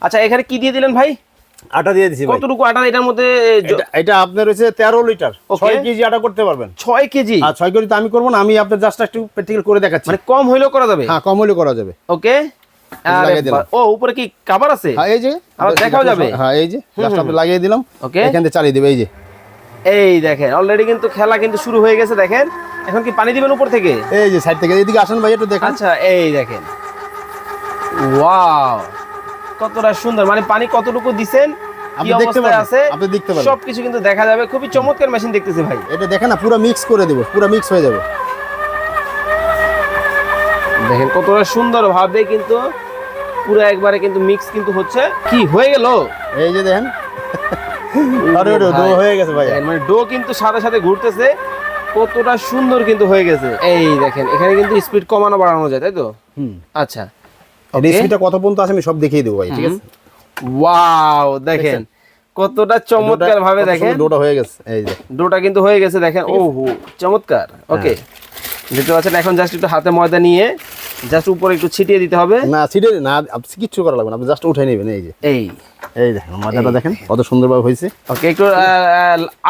আচ্ছা এখানে কি দিয়ে দিলেন ভাই? আটা দিয়ে দিছি ভাই। কতটুকু আটা? এটার মধ্যে এটা- আপনার হচ্ছে তেরো লিটার. ছয় কেজি আটা করতে পারবেন। ছয় কেজি? আর ছয় কেজি তো আমি করব না আমি আপনার জাস্ট একটু প্র্যাকটিক্যাল করে দেখাচ্ছি। মানে কম হইলেও করা যাবে? হ্যাঁ কম হলে করা যাবে। ওকে ও উপরে কি কাভার আছে? হ্যাঁ এই যে। আবার দেখাও যাবে? হ্যাঁ এই যে জাস্ট আপনি লাগিয়ে দিলাম। Okay. এখান থেকে চালিয়ে দিবে এই যে। এই দেখেন অলরেডি কিন্তু খেলা কিন্তু শুরু হয়ে গেছে দেখেন। এখন কি পানি দিবেন উপর থেকে? এই যে সাইড থেকে। এদিকে আসেন ভাই একটু দেখেন। আচ্ছা এই দেখেন। ওয়াও কতটা সুন্দর? মানে পানি কতটুকু দিছেন? কি অবস্থায় আছে? আপনি দেখতে পারবেন। সবকিছু কিন্তু দেখা যাবে। খুবই চমৎকার মেশিন দেখতেছি ভাই। এটা দেখেন না পুরো মিক্স করে দেবো পুরো মিক্স হয়ে যাবে। দেখেন কতটা সুন্দর ভাবে কিন্তু পুরো একবারে কিন্তু মিক্স কিন্তু হচ্ছে। কি হয়ে গেল? এই যে দেখেন। আরে হয়ে গেছে ভাই। মানে ডো কিন্তু সাথে সাথে ঘুরতেছে। কতটা সুন্দর কিন্তু হয়ে গেছে। এই দেখেন এখানে কিন্তু স্পিড কমানো বাড়ানো যায় তাই তো? হুম। আচ্ছা। রেসিপিটা কত পর্যন্ত আছে আমি সব দেখিয়ে দেবো ভাই ঠিক আছে? ওয়াও দেখেন। কতটা চমৎকার ভাবে দেখেন। ডোটা হয়ে গেছে এই যে। ডোটা কিন্তু হয়ে গেছে দেখেন। ও হো চমৎকার। ওকে দেখতে পাচ্ছেন এখন জাস্ট একটু হাতে ময়দা নিয়ে জাস্ট উপরে একটু ছিটিয়ে দিতে হবে। না ছিটিয়ে না আপনি কিচ্ছু করা লাগবে না আপনি জাস্ট উঠে নেবেন এই যে। এই। এই দেখেন মজাটা দেখেন কত সুন্দরভাবে হয়েছে। ওকে একটু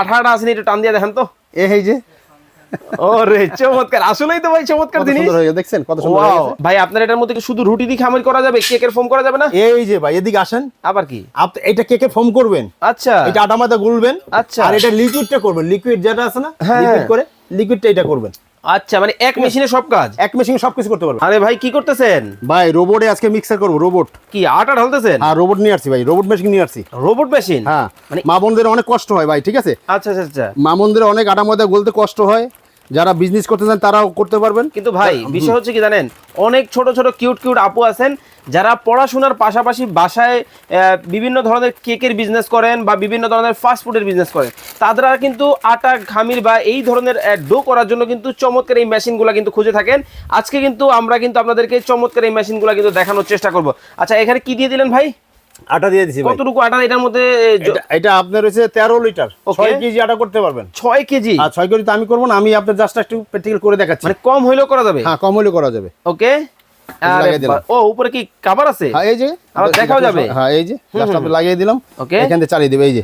আঠাটা আছে একটু টান দিয়ে দেখেন তো। এই যে ওরে চমৎকার। আসলেই তো ভাই চমৎকার জিনিস। হয়ে দেখছেন? কত সুন্দর হয়ে ভাই আপনার এটার মধ্যে কি শুধু রুটি দিয়ে খামির করা যাবে কেকের ফোম করা যাবে না? এই যে ভাই এদিকে আসেন। আবার কি? আপনি এটা কেকে ফর্ম করবেন। আচ্ছা। এটা আটা মাথা গুলবেন। আচ্ছা। আর এটা লিকুইডটা করবেন। লিকুইড যেটা আছে না হ্যাঁ, লিকুইড হ্যাঁ। করে লিকুইডটা এটা করবেন। আচ্ছা মানে এক মেশিনে সব কাজ? এক মেশিনে সবকিছু করতে পারবেন আরে ভাই কি করতেছেন? ভাই রোবটে আজকে মিক্সার করব রোবট। কি আটা ঢালতেছেন আর রোবট নিয়ে আসছি ভাই রোবট মেশিন নিয়ে আসছি। রোবট মেশিন হ্যাঁ মানে মা বোনদের অনেক কষ্ট হয় ভাই ঠিক আছে? আচ্ছা আচ্ছা আচ্ছা। মা বোনদের অনেক আটা ময়দা গলতে কষ্ট হয়। যারা বিজনেস করতে চান তারাও করতে পারবেন। কিন্তু ভাই বিষয় হচ্ছে কি জানেন? অনেক ছোট ছোট কিউট কিউট আপু আছেন যারা পড়াশোনার পাশাপাশি বাসায় বিভিন্ন ধরনের কেকের বিজনেস করেন বা বিভিন্ন ধরনের ফাস্ট ফুডের বিজনেস করেন তারা কিন্তু আটা ঘামির বা এই ধরনের ডো করার জন্য কিন্তু চমৎকার এই মেশিনগুলো কিন্তু খুঁজে থাকেন। আজকে কিন্তু আমরা কিন্তু আপনাদেরকে চমৎকার এই মেশিনগুলো কিন্তু দেখানোর চেষ্টা করব। আচ্ছা এখানে কি দিয়ে দিলেন ভাই? আটা দিয়ে দিছি কতটুকু আটা? এটার মধ্যে এটা- আপনার হচ্ছে তেরো লিটার। Okay. ছয় কেজি আটা করতে পারবেন। ছয় কেজি? আর ছয় কেজি তো আমি করব না আমি আপনার জাস্ট একটু প্র্যাকটিক্যাল করে দেখাচ্ছি। মানে কম হইলেও করা যাবে? হ্যাঁ কম হলে করা যাবে। ওকে। ও উপরে কি কাভার আছে? হ্যাঁ এই যে। আবার দেখাও যাবে? হ্যাঁ এই যে জাস্ট লাগিয়ে দিলাম। Okay. এখান থেকে চালিয়ে দিবে এই যে।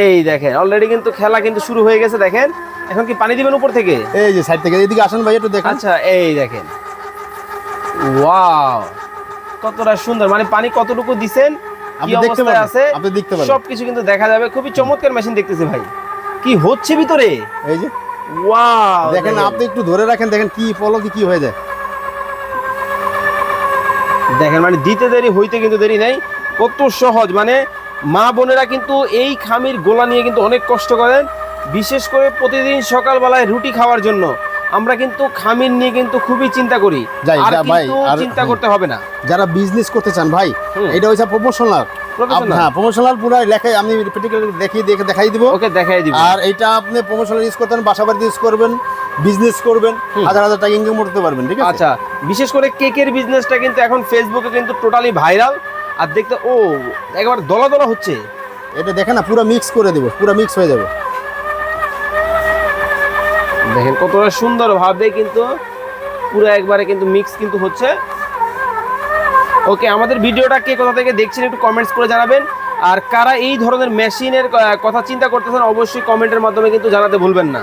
এই দেখেন অলরেডি কিন্তু খেলা কিন্তু শুরু হয়ে গেছে দেখেন। এখন কি পানি দিবেন উপর থেকে? এই যে সাইড থেকে। এদিকে আসেন ভাই একটু দেখেন। আচ্ছা এই দেখেন। ওয়াও কতটা সুন্দর। মানে পানি কতটুকু দিছেন? কি আপনি দেখতে অবস্থায় আছে? আপনি দেখতে পারবেন। সবকিছু কিন্তু দেখা যাবে। খুবই চমৎকার মেশিন দেখতেছি ভাই। কি হচ্ছে ভিতরে? এই যে। ওয়াও দেখেন আপনি একটু ধরে রাখেন দেখেন কি ফলো কি কি হয়ে যায়। দেখেন মানে দিতে দেরি হইতে কিন্তু দেরি নাই। কত সহজ মানে মা বোনেরা কিন্তু এই খামির গোলা নিয়ে কিন্তু অনেক কষ্ট করেন বিশেষ করে প্রতিদিন সকালবেলায় রুটি খাওয়ার জন্য। আমরা কিন্তু খামির নিয়ে কিন্তু খুবই চিন্তা করি আর কিন্তু চিন্তা করতে হবে না। যারা বিজনেস করতে চান ভাই এটা হচ্ছে প্রমোশনাল? হ্যাঁ প্রমোশনাল পুরো লেখাই আমি প্র্যাকটিক্যাল দেখিয়ে দেখে দেখাই দিব। ওকে দেখাই দিব। আর এটা আপনি প্রমোশনাল ইউজ করতেন বাসা বাড়িতে ইউজ করবেন। বিজনেস করবেন হাজার হাজার টাকা ইনকাম করতে পারবেন ঠিক আছে? আচ্ছা বিশেষ করে কেকের বিজনেসটা কিন্তু এখন ফেসবুকে কিন্তু টোটালি ভাইরাল আর দেখতে ও একবার দলা দলা হচ্ছে। এটা দেখেন না পুরো মিক্স করে দেবো পুরো মিক্স হয়ে যাবে। দেখেন কতটা সুন্দর ভাবে কিন্তু পুরো একবারে কিন্তু মিক্স কিন্তু হচ্ছে। ওকে আমাদের ভিডিওটা কে কোথা থেকে দেখছেন একটু কমেন্টস করে জানাবেন। আর কারা এই ধরনের মেশিনের কথা চিন্তা করতেছেন অবশ্যই কমেন্টের মাধ্যমে কিন্তু জানাতে ভুলবেন না।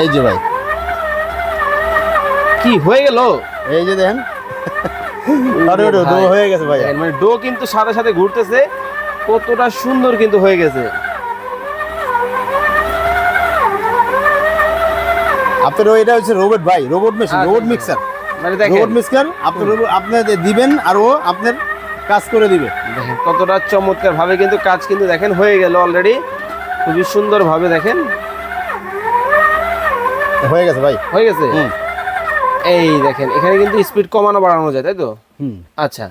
এই যে ভাই। কি হয়ে গেল? এই যে দেখেন। আরে ওরে দো হয়ে গেছে ভাই। মানে ডো কিন্তু সাথে সাথে ঘুরতেছে কতটা সুন্দর কিন্তু হয়ে গেছে। আপনার ওই এটা হচ্ছে রোবট ভাই রোবট মেশিন রোবট। মিক্সার মানে দেখেন। রোবট মিক্সার আপনি আপনি দিবেন আর ও আপনার কাজ করে দিবে। দেখেন কতটা চমৎকার ভাবে কিন্তু কাজ কিন্তু দেখেন হয়ে গেল অলরেডি খুবই সুন্দর ভাবে দেখেন। হয়ে গেছে ভাই। হয়ে গেছে? এই দেখেন এখানে কিন্তু স্পিড কমানো বাড়ানো যায় তাই তো? হুম। আচ্ছা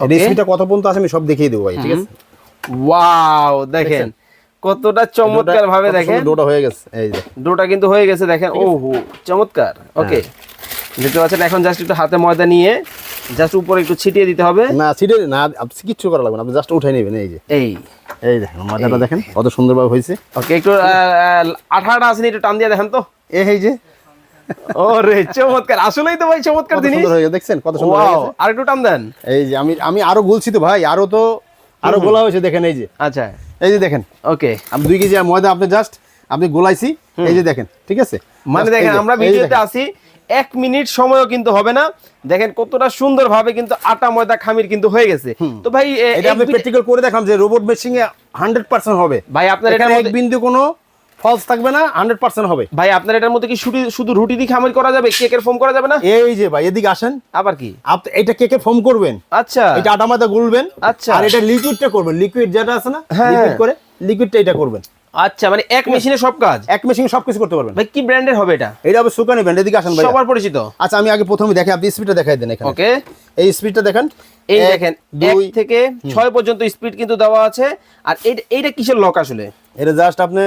রেসিপিটা কত পর্যন্ত আছে আমি সব দেখিয়ে দেবো ভাই ঠিক আছে? ওয়াও দেখেন কতটা চমৎকার ভাবে দেখেন। ডোটা হয়ে গেছে এই যে। ডোটা কিন্তু হয়ে গেছে দেখেন ও হো চমৎকার ওকে। দেখতে পাচ্ছেন এখন জাস্ট একটু হাতে ময়দা নিয়ে জাস্ট উপরে একটু ছিটিয়ে দিতে হবে। না ছিটিয়ে না আপনি কিচ্ছু করা লাগবে না আপনি জাস্ট উঠে নেবেন এই যে। এই। এই দেখেন মজাটা দেখেন কত সুন্দরভাবে হয়েছে। ওকে একটু আঠাটা আছে একটু টান দিয়ে দেখেন তো। এই যে। ওরে চমৎকার। আসলেই তো ভাই চমৎকার জিনিস। দেখছেন? কত সুন্দর আর একটু টান দেন। এই যে আমি আমি আরও গুলছি তো ভাই আরও তো আরও গোলা হয়েছে দেখেন এই যে। আচ্ছা। এই যে দেখেন। ওকে। আমি দুই কেজি ময়দা আপনি জাস্ট আপনি গোলাইছি এই যে দেখেন ঠিক আছে? মানে দেখেন আমরা ভিডিওতে। আছি এক মিনিট সময়ও কিন্তু হবে না। দেখেন কতটা সুন্দর ভাবে কিন্তু আটা ময়দা খামির কিন্তু হয়ে গেছে। তো ভাই এটা বি- প্র্যাকটিক্যাল করে দেখাম যে রোবট মেশিং এ হান্ড্রেড পার্সেন্ট হবে। ভাই আপনার এখানে এক বিন্দু কোনো ফলস থাকবে না হান্ড্রেড পার্সেন্ট হবে। ভাই আপনার এটার মধ্যে কি শুধু শুধু রুটি দিয়ে খামির করা যাবে? কেকের ফোম করা যাবে না? এই যে ভাই এদিকে আসেন। আবার কি? আপনি এটা কেকে ফোম করবেন? আচ্ছা। এটা আটা মাথা গুলবেন। আচ্ছা। আর এটা লিকুইডটা করবেন। লিকুইড যেটা আছে না হ্যাঁ, লিকুইড হ্যাঁ। করে লিকুইডটা এটা করবেন। আচ্ছা মানে এক মেশিনে সব কাজ? এক মেশিন সবকিছু করতে পারবেন। ভাই কি ব্র্যান্ডের হবে এটা? এটা হবে সুকানি ব্র্যান্ড এদিকে আসেন ভাই সবার পরিচিত? আচ্ছা আমি আগে প্রথমে দেখে আপনি স্পিডটা দেখাই দেন এখানে। ওকে এই স্পিডটা দেখেন। এই দেখেন দুই থেকে ছয় পর্যন্ত স্পিড কিন্তু দেওয়া আছে। আর এটা এইটা কিসের লক আসলে? এটা জাস্ট আপনি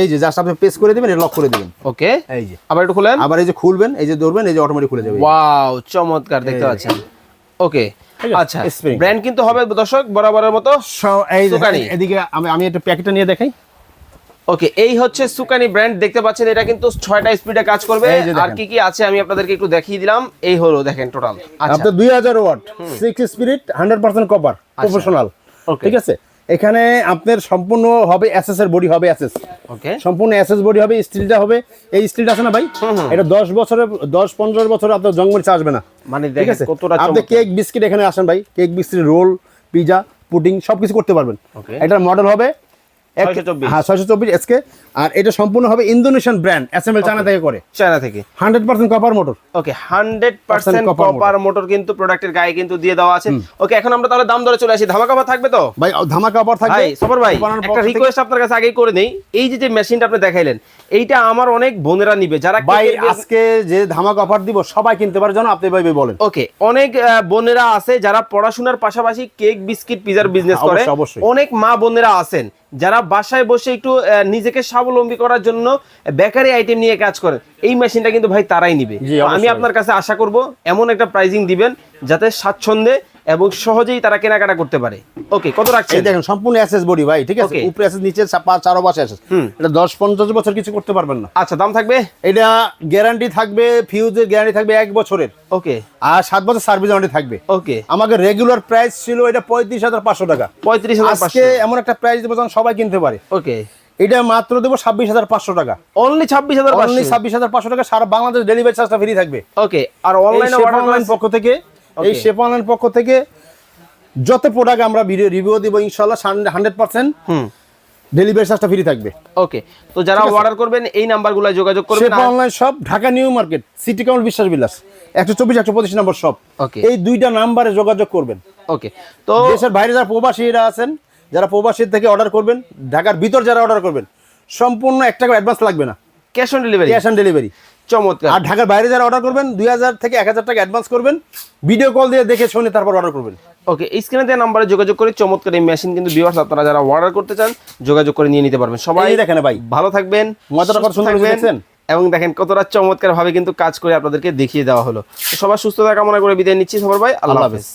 এই যে জাস্ট আপনি প্রেস করে দিবেন এটা লক করে দিবেন। ওকে এই যে। আবার একটু খুলেন। আবার এই যে খুলবেন এই যে ধরবেন এই যে অটোমেটিক খুলে যাবে। ওয়াও চমৎকার দেখতে পাচ্ছেন। ওকে আচ্ছা। ব্র্যান্ড কিন্তু হবে দর্শক বরাবরের মতো এই এদিকে আমি আমি একটা প্যাকেটটা নিয়ে দেখাই। ওকে এই হচ্ছে সুকানি ব্র্যান্ড দেখতে পাচ্ছেন এটা কিন্তু ছয়টা স্পিডে কাজ করবে। আর কি কি আছে আমি আপনাদেরকে একটু দেখিয়ে দিলাম এই হলো দেখেন টোটাল আচ্ছা। দুই হাজার watt six spirit hundred percent copper professional. ঠিক আছে? এখানে আপনার সম্পূর্ণ হবে এসএস এর বডি হবে এসএস ওকে। সম্পূর্ণ এসএস বডি হবে স্টিলটা হবে। এই স্টিলটা আছে না ভাই? এটা দশ বছরের 10 15 বছর আপনার জঙ্গল আসবে না। মানে ঠিক দেখেন কতটা আপনি কেক বিস্কিট এখানে আসেন ভাই। Cake biscuit roll pizza pudding সবকিছু করতে পারবেন। এটা এটার মডেল হবে এক- 624 হ্যাঁ ছয়শো চব্বিশ এসকে আর এটা সম্পূর্ণ হবে ইন্দোনেশিয়ান ব্র্যান্ড এসএমএল চায়না থেকে করে। চায়না থেকে। Hundred percent copper motor okay hundred percent copper motor কিন্তু প্রোডাক্টের গায়ে কিন্তু দিয়ে দেওয়া আছে। ওকে এখন আমরা তাহলে দাম চলে আসি। ধামা কাপড় থাকবে তো? ভাই ধামাকা অফার থাকবে। ভাই ভাই একটা রিকোয়েস্ট আপনার কাছে আগেই করে নেই। এই যে যে মেশিনটা আপনি দেখাইলেন এইটা আমার অনেক বোনেরা নিবে। যারা ভাই আজকে যে ধামাকা অফার দিব সবাই কিনতে পারে জানো আপনি ভাই বলেন। ওকে অনেক বোনেরা আছে যারা পড়াশোনার পাশাপাশি কেক বিস্কিট পিজার বিজনেস হ্যাঁ, করে। অনেক মা বোনেরা আছেন। যারা বাসায় বসে একটু নিজেকে স্বাবলম্বী করার জন্য বেকারি আইটেম নিয়ে কাজ করে এই মেশিনটা কিন্তু ভাই তারাই নিবে। আমি আপনার কাছে আশা করব এমন একটা প্রাইজিং দিবেন যাতে স্বাচ্ছন্দ্যে এবং সহজেই তারা কেনাকাটা করতে পারে। ওকে কত এই রাখছেন দেখেন সম্পূর্ণ অ্যাসেস বডি ভাই ঠিক আছে? উপরে অ্যাসেস নিচে চারো পাশে অ্যাসেস এটা দশ পঞ্চাশ বছর কিছু করতে পারবেন না। আচ্ছা দাম থাকবে? এটা গ্যারান্টি থাকবে ফিউজের গ্যারান্টি থাকবে এক বছরের। ওকে আর সাত বছর সার্ভিস ওয়ারেন্টি থাকবে। ওকে আমাকে রেগুলার প্রাইস ছিল এটা পঁয়ত্রিশ হাজার পাঁচশো টাকা। পঁয়ত্রিশ হাজার আজকে এমন একটা প্রাইস দেবো যেন সবাই কিনতে পারে। ওকে এটা মাত্র দেবো ছাব্বিশ হাজার পাঁচশো টাকা। অনলি ছাব্বিশ হাজার অনলি ছাব্বিশ হাজার পাঁচশো টাকা সারা বাংলাদেশ ডেলিভারি চার্জটা ফ্রি থাকবে। ওকে আর অনলাইনে অর্ডার অনলাইন পক্ষ থেকে এই অনলাইন পক্ষ থেকে যত প্রোডাক্ট আমরা ভিডিও রিভিউ দিব ইনশাল্লাহ হান্ড্রেড পার্সেন্ট হুম। ডেলিভারি চার্জটা ফ্রি থাকবে। ওকে তো যারা অর্ডার করবেন এই নাম্বারগুলো যোগাযোগ করবেন shape online shop Dhaka new market city count Biswas Bilas একশো চব্বিশ একশো পঁচিশ নম্বর শপ ওকে এই দুইটা নাম্বারে যোগাযোগ করবেন। ওকে তো দেশের বাইরে যারা প্রবাসীরা আছেন যারা প্রবাসীর থেকে অর্ডার করবেন ঢাকার ভিতর যারা অর্ডার করবেন সম্পূর্ণ এক টাকা অ্যাডভান্স লাগবে না। Cash on delivery cash on delivery চমৎকার। আর ঢাকার বাইরে যারা অর্ডার করবেন দুই হাজার থেকে এক হাজার টাকা অ্যাডভান্স করবেন। ভিডিও কল দিয়ে দেখে শুনে তারপর অর্ডার করবেন। ওকে স্ক্রিনে দেওয়া নাম্বারে যোগাযোগ করে চমৎকার এই মেশিন কিন্তু ভিউয়ার্স আপনারা যারা অর্ডার করতে চান যোগাযোগ করে নিয়ে নিতে পারবেন। সবাই দেখেন ভাই। ভালো থাকবেন মজাটা কত সুস্থ সুন্দর দেখছেন? এবং দেখেন কতটা চমৎকার ভাবে কিন্তু কাজ করে আপনাদেরকে দেখিয়ে দেওয়া হলো। তো সবার সুস্থতা কামনা করে বিদায় নিচ্ছি সবার ভাই আল্লাহ হাফেজ।